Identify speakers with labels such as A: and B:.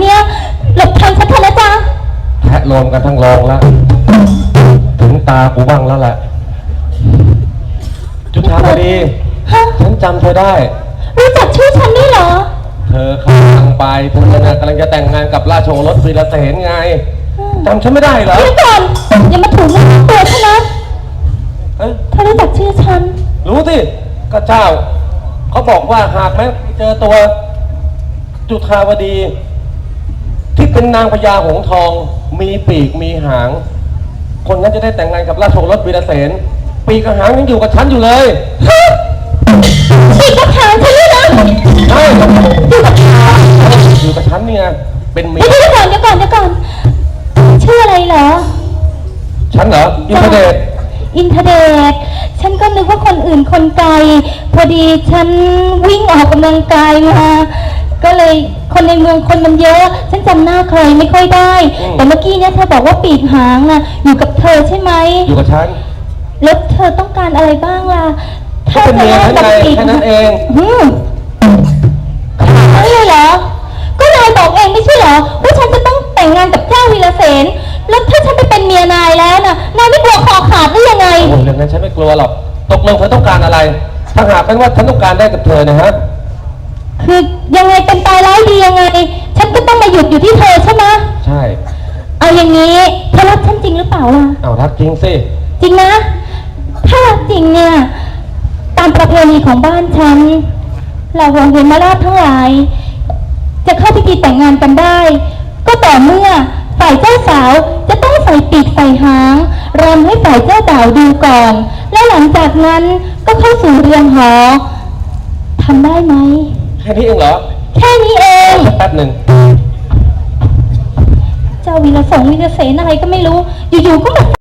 A: เนี้ยหลบทางฉันเถอะนะจ๊ะ
B: แทะโลมกันทั้งโรงแล้ว ถึงตากูบ้างแล้วแหละจุธาพอดี
A: ฮะ
B: ฉันจำเธอได้
A: รู้จักชื่อฉันด้วยเหรอ
B: เธอเข้าทางไปเธอน่ะกำลังจะแต่งงานกับราชโอรสวีรเสนไง
A: อืม
B: จำฉันไม่ได้เหรอ
A: เดี๋ยวก่อนอย่ามาถูกเรื่องตัวฉันนะ
B: เอ้ย
A: เธอรู้จักชื่อฉัน
B: รู้สิก็เจ้า เขาบอกว่าหากแม้เจอตัว จุธาวดี ที่เป็นนางพญาหงส์ทอง มีปีกมีหาง คนนั้นจะได้แต่งงานกับราชโอรสวีรเสนปีกกับหางยังอยู่กับฉันอยู่เลย
A: ฮะปีกกับหางฉันด้วยนะ
B: ใช่
A: อยู่กับหาง
B: อยู่กับฉันเนี่ยเป็นเมีย
A: เดี๋ยวเดี๋ยวก่อนเดี๋ยวก่อนเดี๋ยวก่อนชื่ออะไรเหรอ
B: ฉันเหรออินเทอร์เน็ต
A: อินเทอร์เดตฉันก็นึกว่าคนอื่นคนไกล พอดีฉันวิ่งออกกำลังกายมา ก็เลยคนในเมืองคนมันเยอะ ฉันจำหน้าใครไม่ค่อยได้แต่เมื่อกี้เนี่ยเธอบอกว่าปีกหางอะอยู่กับเธอใช่ไหม
B: อยู่กับฉัน
A: แล้วเธอต้องการอะไรบ้างล่ะ
B: ก็เป็นเมียฉันไงแค่นั้นเอง
A: อืมขนาดนั้นเลยเหรอ ก็นายบอกเองไม่ใช่เหรอว่าฉันจะต้องแต่งงานกับเจ้าวีรเสนแล้วถ้าฉันไปเป็นเมียนายแล้วน่ะนายไม่กลัวคอขาดหรือยังไง
B: โอ้ยเรื่องนั้นฉันไม่กลัวหรอก ตกลงเธอต้องการอะไร ถ้าหากเป็นว่าฉันต้องการได้กับเธอนะฮะ
A: คือยังไงเป็นตายร้ายดียังไง ฉันก็ต้องมาหยุดอยู่ที่เธอใช่ไหม
B: ใช่
A: เอาอย่างนี้เธอรักฉันจริงหรือเปล่าล่ะ
B: เอารักจริงสิ
A: จริงนะ ถ้ารักจริงเนี่ย ตามประเพณีของบ้านฉันเราวงเวียนมาราชทั้งหลาย จะเข้าพิธีแต่งงานกันได้ ก็ต่อเมื่อฝ่ายเจ้าสาวจะต้องใส่ปีกใส่หางรำให้ฝ่ายเจ้าบ่าวดูก่อน และหลังจากนั้นก็เข้าสู่เรือนหอทำได้ไหม
B: แค่นี้เองเหรอ
A: แค่นี้เอง
B: แป๊บหนึ่ง
A: เจ้าวีรสงฆ์วีรเสนอะไรก็ไม่รู้ อยู่ๆก็มา